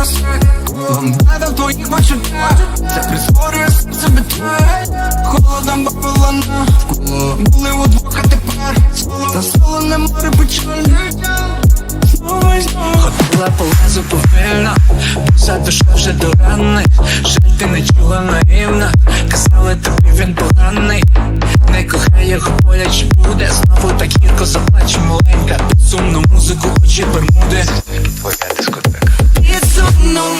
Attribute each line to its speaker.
Speaker 1: розсвіт Ламбада в твоїх почуттях Це притворює серце бетре Холодом Вавилона Вколо були удвох, а тепер Та солоне море печалі. Знову і знову.
Speaker 2: Ходила по лезу повільно, за душа вже до рани. Жаль, ти не чула наївно. Казали тобі він поганий. Не кохай його боляче буде. Знову так гірко заплаче маленька. Під сумну музику очі бермуди Твоя дискотека
Speaker 1: Під сумну